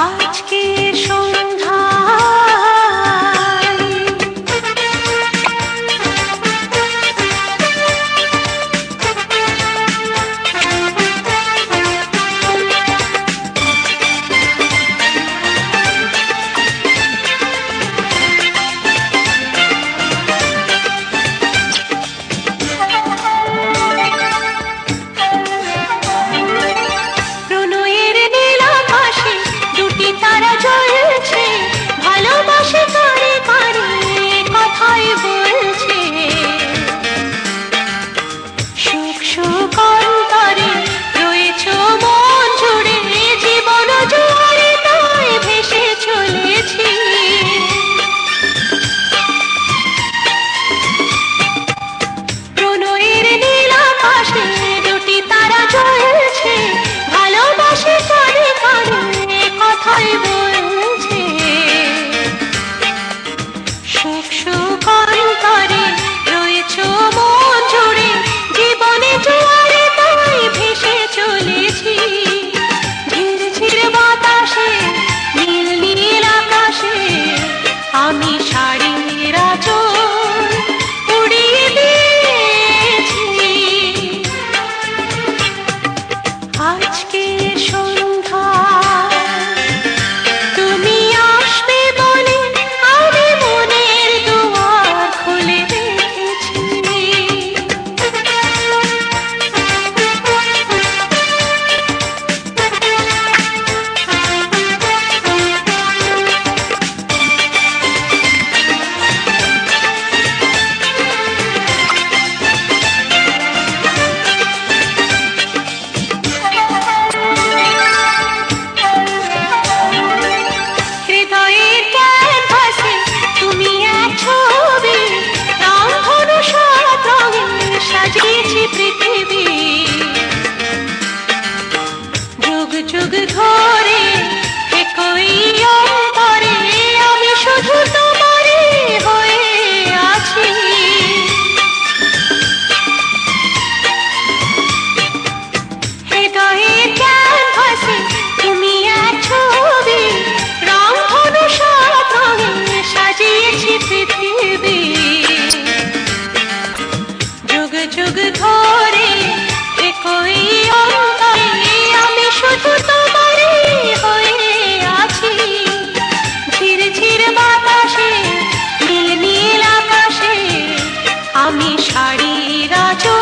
आज के शो যুগ ধরে একই অন্তরে আমি শুধু তোমার হয়ে আছি। ধীর ধীর বাতাসে, নীল নীল আকাশে আমি শাড়ি রাজু